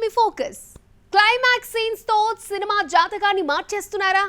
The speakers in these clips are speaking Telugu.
Filmy focus. క్లైమాక్స్ సీన్స్తో సినిమా జాతకాన్ని మార్చేస్తున్నారా?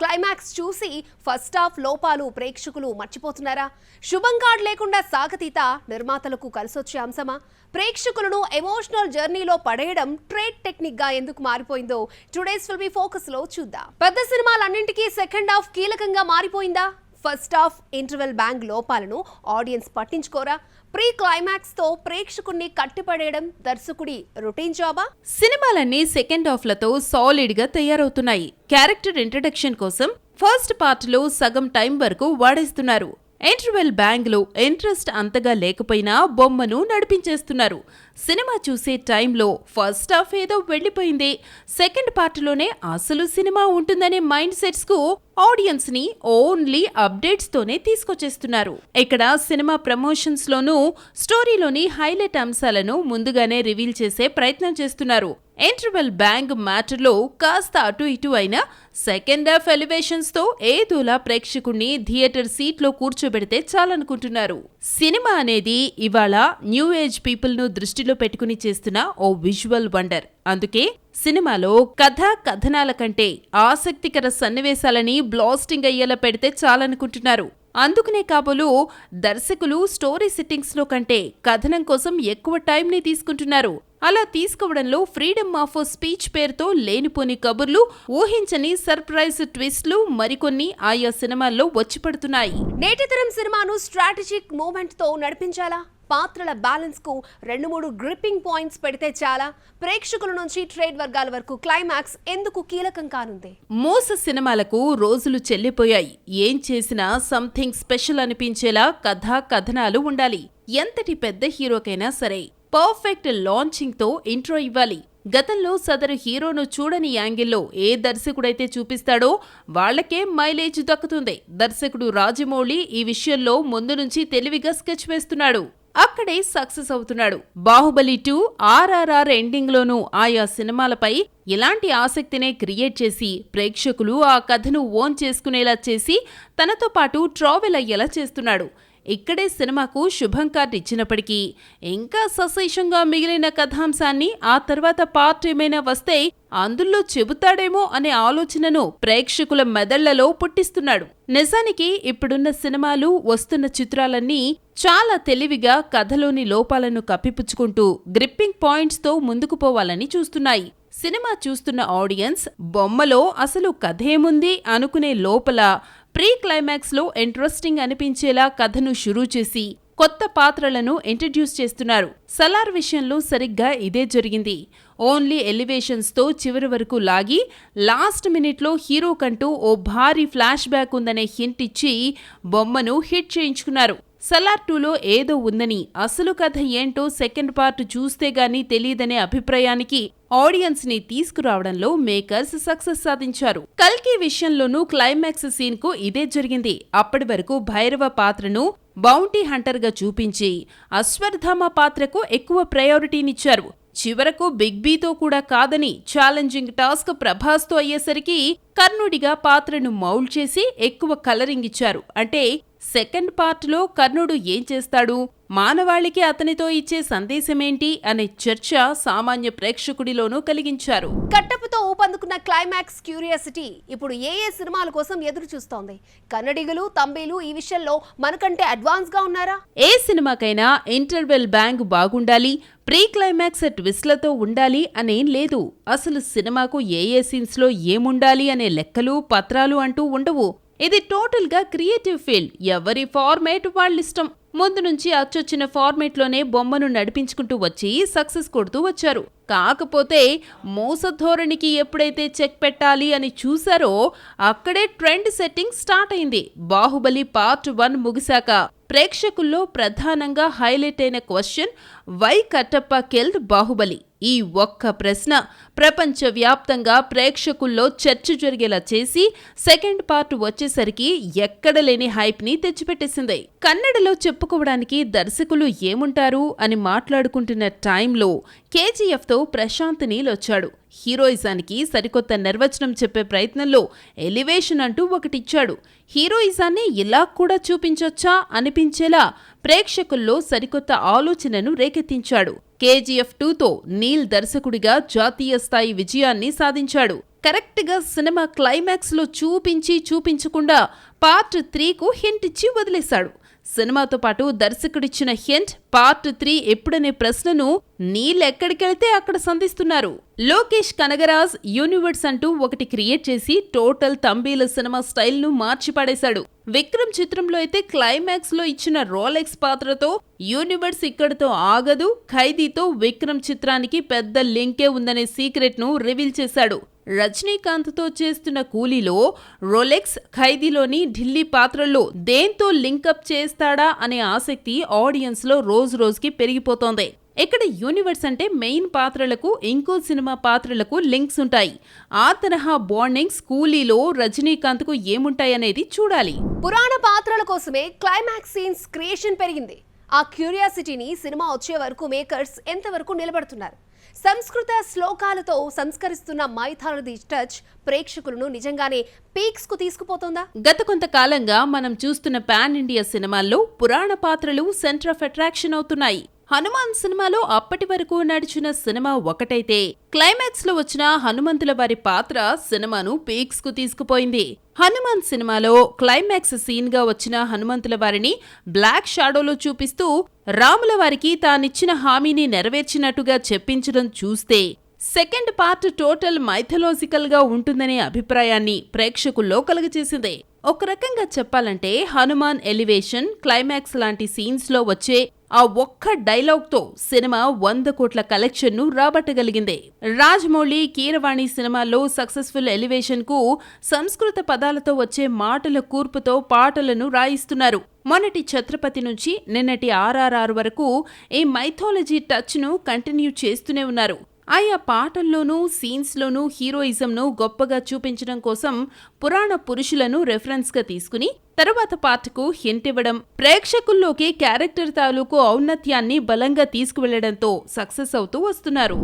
క్లైమాక్స్ చూసి ఫస్ట్ హాఫ్ లోపాలు ప్రేక్షకులు మర్చిపోతున్నారా? శుభం కార్డ్ లేకుండా సాగతీత నిర్మాతలకు కలిసొచ్చే అంశమా? ప్రేక్షకులను ఎమోషనల్ జర్నీలో పడేయడం ట్రేడ్ టెక్నిక్గా ఎందుకు మారిపోయిందో టుడేస్ ఫిల్మీ ఫోకస్లో చూద్దాం. పెద్ద సినిమాలన్నింటికీ సెకండ్ హాఫ్ కీలకంగా మారిపోయిందా? ఫస్ట్ హాఫ్ ఇంటర్వెల్ బ్యాంక్ లోపాలను ఆడియన్స్ పట్టించుకోరా? ప్రీ క్లైమాక్స్తో ప్రేక్షకుణ్ణి కట్టిపడేయడం దర్శకుడి రొటీన్ జాబా? సినిమాలన్నీ సెకండ్ హాఫ్లతో సాలిడ్గా తయారవుతున్నాయి. క్యారెక్టర్ ఇంట్రడక్షన్ కోసం ఫస్ట్ పార్ట్లో సగం టైం వరకు వాడేస్తున్నారు. ఇంటర్వెల్ బ్యాంక్లో ఇంట్రెస్ట్ అంతగా లేకపోయినా బొమ్మను నడిపించేస్తున్నారు. సినిమా చూసే టైంలో ఫస్ట్ హాఫ్ ఏదో వెళ్ళిపోయింది. సెకండ్ పార్ట్లోనే అసలు సినిమా ఉంటుందనే మైండ్ సెట్స్కు ఆడియన్స్ని ఓన్లీ అప్డేట్స్ తోనే తీసుకొచ్చేస్తున్నారు. ఇక్కడ సినిమా ప్రమోషన్స్ లోనూ స్టోరీలోని హైలైట్ అంశాలను ముందుగానే రివీల్ చేసే ప్రయత్నం చేస్తున్నారు. ఇంటర్వెల్ బ్యాంగ్ మ్యాటర్లో కాస్త అటు ఇటు అయినా సెకండ్ హాఫ్ ఎలివేషన్స్తో ఏదోలా ప్రేక్షకుణ్ణి థియేటర్ సీట్లో కూర్చోబెడితే చాలనుకుంటున్నారు. సినిమా అనేది ఇవాళ న్యూ ఏజ్ పీపుల్ను దృష్టిలో పెట్టుకుని చేస్తున్న ఓ విజువల్ వండర్ అందుకే సినిమాలో కథ కథనాల కంటే ఆసక్తికర సన్నివేశాలని బ్లాస్టింగ్ అయ్యేలా పెడితే చాలనుకుంటున్నారు. అందుకనే కాబోలు దర్శకులు స్టోరీ సిట్టింగ్స్లో కంటే కథనం కోసం ఎక్కువ టైంని తీసుకుంటున్నారు. అలా తీసుకోవడంలో ఫ్రీడమ్ ఆఫ్ స్పీచ్ పేరుతో లేనిపోని కబుర్లు ఊహించని సర్ప్రైజ్ ట్విస్ట్లు మరికొన్ని ఆయా సినిమాల్లో వచ్చి పడుతున్నాయి. నేటి తరం సినిమాను స్ట్రాటజిక్ మూమెంట్తో నడిపించాలా? పాత్రల బ్యాలెన్స్కు రెండు మూడు గ్రిప్పింగ్ పాయింట్స్ పెడితే చాలా. ప్రేక్షకుల నుంచి ట్రేడ్ వర్గాల వరకు క్లైమాక్స్ ఎందుకు కీలకం కానుంది? మోస సినిమాలకు రోజులు చెల్లిపోయాయి. ఏం చేసినా సంథింగ్ స్పెషల్ అనిపించేలా కథ కథనాలు ఉండాలి. ఎంతటి పెద్ద హీరోకైనా సరే పర్ఫెక్ట్ లాంచింగ్తో ఇంట్రో ఇవ్వాలి. గతంలో సదరు హీరోను చూడని యాంగిల్లో ఏ దర్శకుడైతే చూపిస్తాడో వాళ్ళకే మైలేజ్ దక్కుతుంది. దర్శకుడు రాజమౌళి ఈ విషయంలో ముందు నుంచి తెలివిగా స్కెచ్ వేస్తున్నాడు. అక్కడే సక్సెస్ అవుతున్నాడు. బాహుబలి టూ ఆర్ఆర్ఆర్ ఎండింగ్ లోనూ ఆయా సినిమాలపై ఇలాంటి ఆసక్తినే క్రియేట్ చేసి ప్రేక్షకులు ఆ కథను ఓన్ చేసుకునేలా చేసి తనతో పాటు ట్రావెల్ అయ్యేలా చేస్తున్నాడు. ఇక్కడే సినిమాకు శుభం కార్డ్ ఇచ్చినప్పటికీ ఇంకా సశేషంగా మిగిలిన కథాంశాన్ని ఆ తర్వాత పార్ట్ ఏమైనా వస్తే అందులో చెబుతాడేమో అనే ఆలోచనను ప్రేక్షకుల మెదళ్ళలో పుట్టిస్తున్నాడు. నిజానికి ఇప్పుడున్న సినిమాలు వస్తున్న చిత్రాలన్నీ చాలా తెలివిగా కథలోని లోపాలను కప్పిపుచ్చుకుంటూ గ్రిప్పింగ్ పాయింట్స్తో ముందుకు పోవాలని చూస్తున్నాయి. సినిమా చూస్తున్న ఆడియన్స్ బొమ్మలో అసలు కథేముంది అనుకునే లోపల ప్రీ క్లైమాక్స్లో ఇంట్రెస్టింగ్ అనిపించేలా కథను షురూ చేసి కొత్త పాత్రలను ఇంట్రడ్యూస్ చేస్తున్నారు. సలార్ విషయంలో సరిగ్గా ఇదే జరిగింది. ఓన్లీ ఎలివేషన్స్తో చివరి వరకు లాగి లాస్ట్ మినిట్లో హీరో కంటూ ఓ భారీ ఫ్లాష్ బ్యాక్ ఉందనే హింట్ ఇచ్చి బొమ్మను హిట్ చేయించుకున్నారు. సలార్ టూలో ఏదో ఉందని అసలు కథ ఏంటో సెకండ్ పార్ట్ చూస్తే గానీ తెలియదనే అభిప్రాయానికి ఆడియన్స్ని తీసుకురావడంలో మేకర్స్ సక్సెస్ సాధించారు. కల్కి విషయంలోనూ క్లైమాక్స్ సీన్కు ఇదే జరిగింది. అప్పటి వరకు భైరవ పాత్రను బౌంటీ హంటర్గా చూపించి అశ్వర్ధామ పాత్రకు ఎక్కువ ప్రయారిటీనిచ్చారు. చివరకు బిగ్ బీతో కూడా కాదని ఛాలెంజింగ్ టాస్క్ ప్రభాస్తో అయ్యేసరికి కర్ణుడిగా పాత్రను మౌల్డ్ చేసి ఎక్కువ కలరింగ్ ఇచ్చారు. అంటే సెకండ్ పార్ట్లో కర్ణుడు ఏం చేస్తాడు? మానవాళికి అతనితో ఇచ్చే సందేశమేంటి? అనే చర్చ సామాన్య ప్రేక్షకుడిలోనూ కలిగించారు. కట్టపుతో ఊపందుకున్న క్లైమాక్స్ క్యూరియాసిటీ ఇప్పుడు ఏ ఏ సినిమాల కోసం ఎదురు చూస్తోంది? కన్నడిగులు తంబీలు ఈ విషయంలో మనకంటే అడ్వాన్స్గా ఉన్నారా? ఏ సినిమాకైనా ఇంటర్వెల్ బ్యాంగ్ బాగుండాలి ప్రీ క్లైమాక్స్ ట్విస్ట్లతో ఉండాలి అనేం లేదు. అసలు సినిమాకు ఏ ఏ సీన్స్లో ఏముండాలి అనే లెక్కలు పత్రాలు అంటూ ఉండవు. ఇది టోటల్గా క్రియేటివ్ ఫీల్డ్ ఎవరి ఫార్మేట్ వాళ్ళిష్టం? ముందు నుంచి అచ్చొచ్చిన ఫార్మేట్లోనే బొమ్మను నడిపించుకుంటూ వచ్చి సక్సెస్ కొడుతూ వచ్చారు. కాకపోతే మోసధోరణికి ఎప్పుడైతే చెక్ పెట్టాలి అని చూశారో అక్కడే ట్రెండ్ సెట్టింగ్ స్టార్ట్ అయింది. బాహుబలి పార్ట్ వన్ ముగిశాక ప్రేక్షకుల్లో ప్రధానంగా హైలైట్ అయిన question why Kattappa killed Baahubali? ఈ ఒక్క ప్రశ్న ప్రపంచవ్యాప్తంగా ప్రేక్షకుల్లో చర్చ జరిగేలా చేసి సెకండ్ పార్ట్ వచ్చేసరికి ఎక్కడ లేని హైప్ని తెచ్చిపెట్టేసింది. కన్నడలో చెప్పు చెప్పుకోవడానికి దర్శకులు ఏముంటారు అని మాట్లాడుకుంటున్న టైంలో కేజీఎఫ్తో ప్రశాంత్ నీల్ వచ్చాడు హీరోయిజానికి సరికొత్త నిర్వచనం చెప్పే ప్రయత్నంలో ఎలివేషన్ అంటూ ఒకటిచ్చాడు. హీరోయిజాన్ని ఇలా కూడా చూపించొచ్చా అనిపించేలా ప్రేక్షకుల్లో సరికొత్త ఆలోచనను రేకెత్తించాడు. కేజీఎఫ్ టూతో నీల్ దర్శకుడిగా జాతీయ స్థాయి విజయాన్ని సాధించాడు. కరెక్ట్గా సినిమా క్లైమాక్స్లో చూపించి చూపించకుండా పార్ట్ త్రీకు హింట్ ఇచ్చి వదిలేశాడు. సినిమాతో పాటు దర్శకుడిచ్చిన హింట్ పార్ట్ త్రీ ఎప్పుడనే ప్రశ్నను నీళ్ళెక్కడికెళ్తే అక్కడ సంధిస్తున్నారు. లోకేష్ కనగరాజ్ యూనివర్స్ అంటూ ఒకటి క్రియేట్ చేసి టోటల్ తంబీల సినిమా స్టైల్ను మార్చిపడేశాడు. మార్చి పడేశాడు విక్రమ్ చిత్రంలో అయితే క్లైమాక్స్లో ఇచ్చిన రోలెక్స్ పాత్రతో యూనివర్స్ ఇక్కడతో ఆగదు ఖైదీతో విక్రమ్ చిత్రానికి పెద్ద లింకే ఉందనే సీక్రెట్ను రివీల్ చేశాడు. రజనీకాంత్తో చేస్తున్న కూలీలో రోలెక్స్ ఖైదీలోని ఢిల్లీ పాత్రల్లో దేంతో లింకప్ చేస్తాడా అనే ఆసక్తి ఆడియన్స్లో రోజు రోజుకి పెరిగిపోతోంది. ఇక్కడ యూనివర్స్ అంటే మెయిన్ పాత్రలకు ఇంకో సినిమా పాత్రలకు లింక్స్ ఉంటాయి. ఆ తరహా బాండింగ్స్ కూలీలో రజనీకాంత్కు ఏముంటాయనేది చూడాలి. పురాణ పాత్రల కోసమే క్లైమాక్స్ సీన్స్ క్రియేషన్ పెరిగింది. ఆ క్యూరియాసిటీని సినిమా వచ్చే వరకు మేకర్స్ ఎంతవరకు నిలబడుతున్నారు? సంస్కృత శ్లోకాలతో సంస్కరిస్తున్న మైథాలజీ టచ్ ప్రేక్షకులను నిజంగానే పీక్స్కు తీసుకుపోతుందా? గత కొంతకాలంగా మనం చూస్తున్న పాన్ ఇండియా సినిమాల్లో పురాణ పాత్రలు సెంటర్ ఆఫ్ అట్రాక్షన్ అవుతున్నాయి. హనుమాన్ సినిమాలో అప్పటి వరకు నడిచిన సినిమా ఒకటైతే. క్లైమాక్స్లో వచ్చిన హనుమంతుల వారి పాత్ర సినిమాను పీక్స్కు తీసుకుపోయింది. హనుమాన్ సినిమాలో క్లైమాక్స్ సీన్గా వచ్చిన హనుమంతుల వారిని బ్లాక్ షాడోలో చూపిస్తూ రాముల వారికి తానిచ్చిన హామీని నెరవేర్చినట్టుగా చెప్పించడం చూస్తే సెకండ్ పార్ట్ టోటల్ మైథలాజికల్గా ఉంటుందనే అభిప్రాయాన్ని ప్రేక్షకుల్లో కలుగజేసింది. ఒక రకంగా చెప్పాలంటే హనుమాన్ ఎలివేషన్ క్లైమాక్స్ లాంటి సీన్స్లో వచ్చే ఆ ఒక్క డైలాగ్తో సినిమా వంద కోట్ల కలెక్షన్ను రాబట్టగలిగింది. రాజమౌళి కీరవాణి సినిమాల్లో సక్సెస్ఫుల్ ఎలివేషన్కు సంస్కృత పదాలతో వచ్చే మాటల కూర్పుతో పాటలను రాయిస్తున్నారు. మొన్నటి ఛత్రపతి నుంచి నిన్నటి ఆర్ఆర్ఆర్ వరకు ఈ మైథాలజీ టచ్ను కంటిన్యూ చేస్తూనే ఉన్నారు. ఆయా పాటల్లోనూ సీన్స్లోనూ హీరోయిజంను గొప్పగా చూపించడం కోసం పురాణ పురుషులను రెఫరెన్స్గా తీసుకుని తరువాత పాటకు హింట్ ఇవ్వడం ప్రేక్షకుల్లోకి క్యారెక్టర్ తాలూకు ఔన్నత్యాన్ని బలంగా తీసుకువెళ్ళడంతో సక్సెస్ అవుతూ వస్తున్నారు.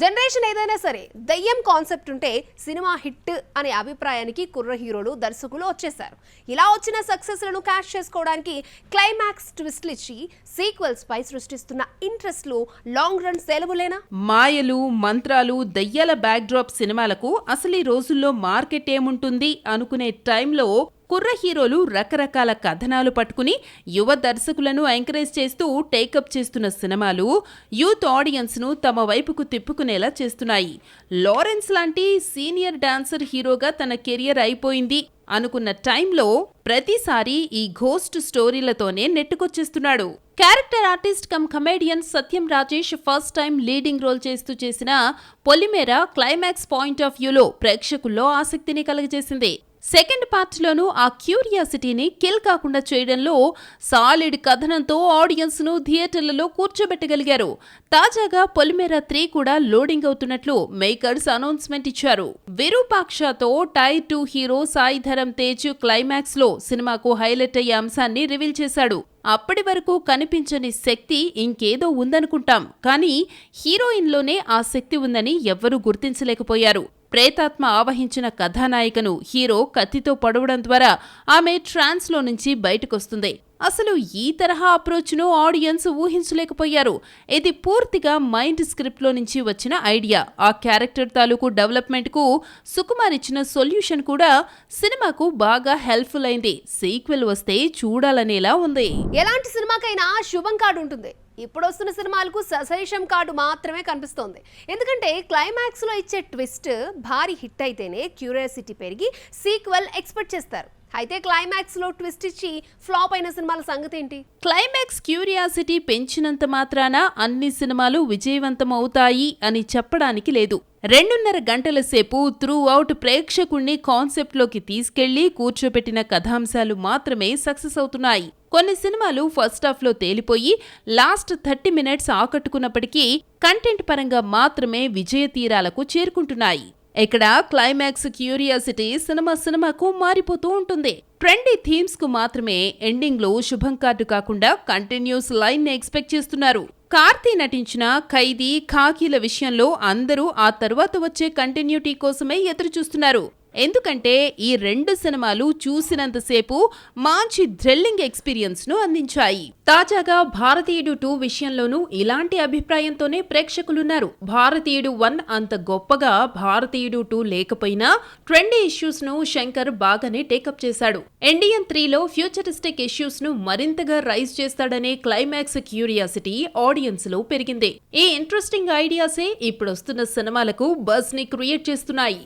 జనరేషన్ ఏదైనా సరే దయ్యం కాన్సెప్ట్ ఉంటే సినిమా హిట్ అనే అభిప్రాయానికి కుర్ర హీరోలు దర్శకులు వచ్చేశారు. ఇలా వచ్చిన సక్సెస్లను క్యాష్ చేసుకోవడానికి క్లైమాక్స్ ట్విస్ట్లు ఇచ్చి సీక్వెల్స్ పై సృష్టిస్తున్న ఇంట్రెస్ట్లు లాంగ్ రన్ సెలవులేనా మాయలు మంత్రాలు దయ్యాల బ్యాక్డ్రాప్ సినిమాలకు అసలు ఈ రోజుల్లో మార్కెట్ ఏముంటుంది అనుకునే టైంలో కుర్ర హీరోలు రకరకాల కథనాలు పట్టుకుని యువ దర్శకులను ఎంకరేజ్ చేస్తూ టేకప్ చేస్తున్న సినిమాలు యూత్ ఆడియన్స్ను తమ వైపుకు తిప్పుకునేలా చేస్తున్నాయి. లారెన్స్ లాంటి సీనియర్ డాన్సర్ హీరోగా తన కెరియర్ అయిపోయింది అనుకున్న టైంలో ప్రతిసారి ఈ ఘోస్ట్ స్టోరీలతోనే నెట్టుకొచ్చేస్తున్నాడు. Character artist cum comedian Satyam Rajesh first time leading role చేస్తూ చేసిన పొలిమేర క్లైమాక్స్ పాయింట్ ఆఫ్ వ్యూలో ప్రేక్షకుల్లో ఆసక్తిని కలుగజేసింది. సెకండ్ పార్ట్లోనూ ఆ క్యూరియాసిటీని కిల్ కాకుండా చేయడంలో సాలిడ్ కథనంతో ఆడియన్స్ను థియేటర్లలో కూర్చోబెట్టగలిగారు. తాజాగా పొలిమేర త్రీ కూడా లోడింగ్ అవుతున్నట్లు మేకర్స్ అనౌన్స్మెంట్ ఇచ్చారు. విరూపాక్షతో tier two hero Sai Dharam Tej క్లైమాక్స్లో సినిమాకు హైలైట్ అయ్యే అంశాన్ని రివీల్ చేశాడు. అప్పటి వరకు కనిపించని శక్తి ఇంకేదో ఉందనుకుంటాం. కానీ హీరోయిన్లోనే ఆ శక్తి ఉందని ఎవ్వరూ గుర్తించలేకపోయారు. ప్రేతాత్మ ఆవహించిన కథానాయికను హీరో కత్తితో పడవడం ద్వారా ఆమె ట్రాన్స్లో నుంచి బయటకొస్తుంది. అసలు ఈ తరహా అప్రోచ్ను ఆడియన్స్ ఊహించలేకపోయారు. ఇది పూర్తిగా మైండ్ స్క్రిప్ట్లో నుంచి వచ్చిన ఐడియా. ఆ క్యారెక్టర్ తాలూకు డెవలప్మెంట్కు సుకుమార్ ఇచ్చిన సొల్యూషన్ కూడా సినిమాకు బాగా హెల్ప్ఫుల్ అయింది. సీక్వెల్ వస్తే చూడాలనేలా ఉంది. ఎలాంటి సినిమాకైనా శుభం కార్డు ఉంటుంది ఇప్పుడు వస్తున్న సినిమాలకు సశేషం కార్డు మాత్రమే కనిపిస్తోంది. ఎందుకంటే క్లైమాక్స్లో ఇచ్చే ట్విస్ట్ భారీ హిట్ అయితేనే క్యూరియాసిటీ పెరిగి సీక్వెల్ ఎక్స్పెక్ట్ చేస్తారు. అయితే క్లైమాక్స్లో ట్విస్ట్ ఇచ్చి ఫ్లాప్ అయిన సినిమాల సంగతి ఏంటి క్లైమాక్స్ క్యూరియాసిటీ పెంచినంత మాత్రాన అన్ని సినిమాలు విజయవంతం అవుతాయి అని చెప్పడానికి లేదు. రెండున్నర గంటల సేపు త్రూ అవుట్ ప్రేక్షకుణ్ణి కాన్సెప్ట్లోకి తీసుకెళ్ళి కూర్చోపెట్టిన కథాంశాలు మాత్రమే సక్సెస్ అవుతున్నాయి. కొన్ని సినిమాలు ఫస్ట్ హాఫ్లో తేలిపోయి లాస్ట్ థర్టీ మినిట్స్ ఆకట్టుకున్నప్పటికీ కంటెంట్ పరంగా మాత్రమే విజయ తీరాలకు చేరుకుంటున్నాయి. ఇక్కడ క్లైమాక్స్ క్యూరియాసిటీ సినిమా సినిమాకు మారిపోతూ ఉంటుంది. ట్రెండీ థీమ్స్కు మాత్రమే ఎండింగ్లో శుభం కార్డు కాకుండా కంటిన్యూస్ లైన్ని ఎక్స్పెక్ట్ చేస్తున్నారు. కార్తీ నటించిన ఖైదీ ఖాకీల విషయంలో అందరూ ఆ తర్వాత వచ్చే కంటిన్యూటీ కోసమే ఎదురు చూస్తున్నారు ఎందుకంటే ఈ రెండు సినిమాలు చూసినంతసేపు మంచి థ్రిల్లింగ్ ఎక్స్పీరియన్స్ను అందించాయి. తాజాగా భారతీయుడు టూ విషయంలోనూ ఇలాంటి అభిప్రాయంతోనే ప్రేక్షకులున్నారు. భారతీయుడు వన్ అంత గొప్పగా భారతీయుడు టూ లేకపోయినా ట్రెండీ ఇష్యూస్ను శంకర్ బాగానే టేకప్ చేశాడు. ఇండియన్ త్రీలో ఫ్యూచరిస్టిక్ ఇష్యూస్ను మరింతగా రైజ్ చేస్తాడనే క్లైమాక్స్ క్యూరియాసిటీ ఆడియన్స్లో పెరిగింది. ఈ ఇంట్రెస్టింగ్ ఐడియాసే ఇప్పుడొస్తున్న సినిమాలకు బస్ని క్రియేట్ చేస్తున్నాయి.